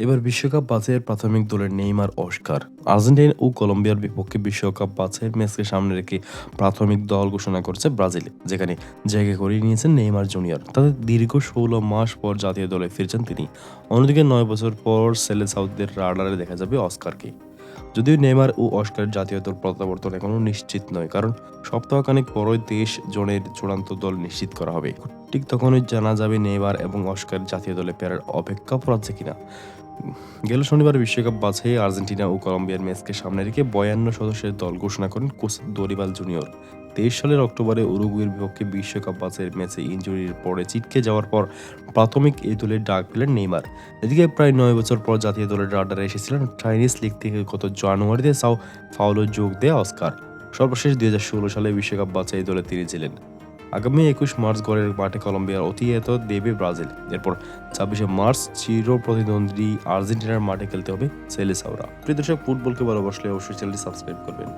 এবার বিশ্বকাপ বাছাইয়ের প্রাথমিক দলের নেইমার, অস্কার। আর্জেন্টিনা ও কলম্বিয়ার বিপক্ষে বিশ্বকাপ বাছাইয়ের ম্যাচকে সামনে রেখে প্রাথমিক দল ঘোষণা করেছে ব্রাজিল, যেখানে জায়গা করিয়ে নিয়েছেন নেইমার জুনিয়র। তাদের দীর্ঘ ষোলো মাস পর জাতীয় দলে ফিরছেন তিনি। অন্যদিকে নয় বছর পর সেলে সাউথদের রাডারে দেখা যাবে অস্কারকে। যদিও নেইমার ও অস্কারের জাতীয় দল প্রত্যাবর্তন এখনও নিশ্চিত নয়, কারণ সপ্তাহখানেক পরই তেইশ জনের চূড়ান্ত দল নিশ্চিত করা হবে। ঠিক তখনই জানা যাবে নেইমার এবং অস্কার জাতীয় দলে ফেরার অপেক্ষা পড়াচ্ছে কিনা। গেল শনিবার বিশ্বকাপ বাছাই আর্জেন্টিনা ও কলম্বিয়ার ম্যাচকে সামনে রেখে বয়ান্ন সদস্যের দল ঘোষণা করেন কোচ দরিবাল জুনিয়র। তেইশ সালের অক্টোবরে উরুগুয়ের বিপক্ষে বিশ্বকাপ বাছাইয়ের ম্যাচে ইঞ্জুরির পরে চিটকে যাওয়ার পর প্রাথমিক এই দলের ডাক পেলেন নেইমার। এদিকে প্রায় নয় বছর পর জাতীয় দলের রাডারে এসেছিলেন চাইনিজ লিগ থেকে গত জানুয়ারিতে সাও ফাউলো যোগ দেয় অস্কার। সর্বশেষ দুই হাজার ষোলো সালে বিশ্বকাপ বাছাই দলে তিনি ছিলেন। আগামী একুশ মার্চ গড়ের মাঠে কলম্বিয়ার অতিয়েত দেবে ব্রাজিল। এরপর ছাব্বিশে মার্চ চির প্রতিদ্বন্দ্বী আর্জেন্টিনার মাঠে খেলতে হবে সেলেসাওরা। প্রিয় দর্শক, ফুটবলকে ভালোবাসলে অবশ্যই চ্যানেলটি সাবস্ক্রাইব করবেন।